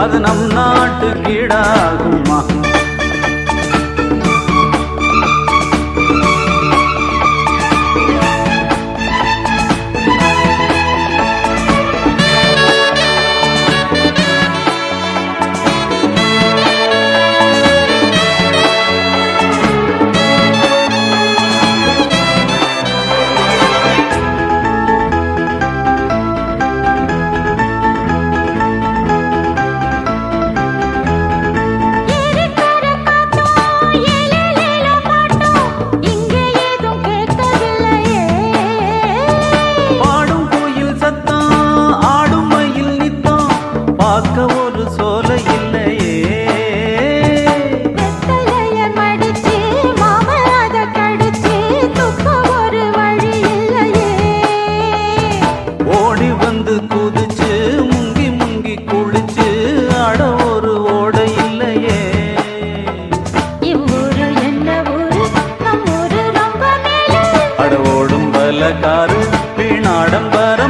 அது நம் நாட்டு கீடாகுமா பார்க்க ஒரு சோலை இல்லையே. ஓடி வந்து குதிச்சு முங்கி முங்கி குளிச்சு அட ஒரு ஓடை இல்லையே. இவ்வூரு என்ன ஊரு? நம் ஊரு ரொம்ப மேலே. அட ஓடும் பலகாரு வீணாடம்பரம்